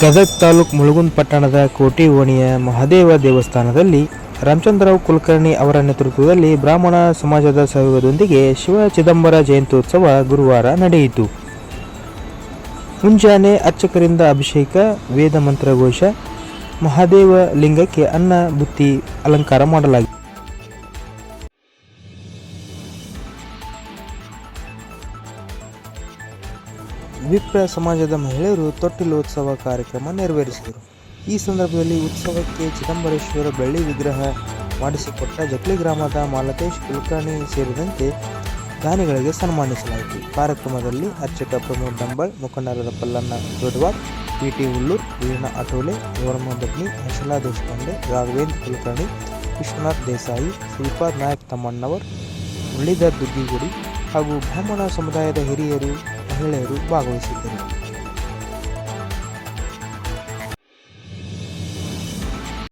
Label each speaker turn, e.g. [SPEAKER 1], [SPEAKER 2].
[SPEAKER 1] ಗದಗ್ ತಾಲೂಕು ಮುಳುಗುಂದ್ ಪಟ್ಟಣದ ಕೋಟಿ ಓಣಿಯ ಮಹಾದೇವ ದೇವಸ್ಥಾನದಲ್ಲಿ ರಾಮಚಂದ್ರರಾವ್ ಕುಲಕರ್ಣಿ ಅವರ ನೇತೃತ್ವದಲ್ಲಿ ಬ್ರಾಹ್ಮಣ ಸಮಾಜದ ಸಹಯೋಗದೊಂದಿಗೆ ಶಿವ ಚಿದಂಬರ ಜಯಂತ್ಯುತ್ಸವ ಗುರುವಾರ ನಡೆಯಿತು. ಮುಂಜಾನೆ ಅರ್ಚಕರಿಂದ ಅಭಿಷೇಕ, ವೇದ ಮಂತ್ರಘೋಷ, ಮಹಾದೇವ ಲಿಂಗಕ್ಕೆ ಅನ್ನ, ಬುತ್ತಿ ಅಲಂಕಾರ ಮಾಡಲಾಗಿದೆ ವಿಪ್ರ ಸಮಾಜದ ಮಹಿಳೆಯರು ತೊಟ್ಟಿಲು ಉತ್ಸವ ಕಾರ್ಯಕ್ರಮ ನೆರವೇರಿಸಿದರು. ಈ ಸಂದರ್ಭದಲ್ಲಿ ಉತ್ಸವಕ್ಕೆ ಚಿದಂಬರೇಶ್ವರ ಬೆಳ್ಳಿ ವಿಗ್ರಹ ಮಾಡಿಸಿಕೊಟ್ಟ ಜಕ್ಲಿ ಗ್ರಾಮದ ಮಾಲತೇಶ್ ಕುಲಕರ್ಣಿ ಸೇರಿದಂತೆ ದಾನಿಗಳಿಗೆ ಸನ್ಮಾನಿಸಲಾಯಿತು. ಕಾರ್ಯಕ್ರಮದಲ್ಲಿ ಅರ್ಚಕ ಪ್ರಮೋದ್ ಡಂಬಾಳ್, ಮುಖಂಡರಾದ ಪಲ್ಲಣ್ಣ ದೊಡ್ಡವಾಡ್ ಪಿ ಟಿ ಉಲ್ಲೂರ್, ವೀಣಾ ಅಟೋಲೆ ಯೋರಮ್ಮ ದಗ್ನಿ ದೇಶಪಾಂಡೆ, ರಾಘವೇಂದ್ರ ಕುಲಕರ್ಣಿ, ವಿಶ್ವನಾಥ್ ದೇಸಾಯಿ ಶ್ರೀಪಾದ್ ನಾಯಕ್ ತಮ್ಮಣ್ಣವರ್, ಮುರಳೀಧರ್ ದುಗ್ಗಿಗುಡಿ ಹಾಗೂ ಬ್ರಾಹ್ಮಣ ಸಮುದಾಯದ ಹಿರಿಯರು ಮಹಿಳೆಯರು ಭಾಗವಹಿಸಿದ್ದರು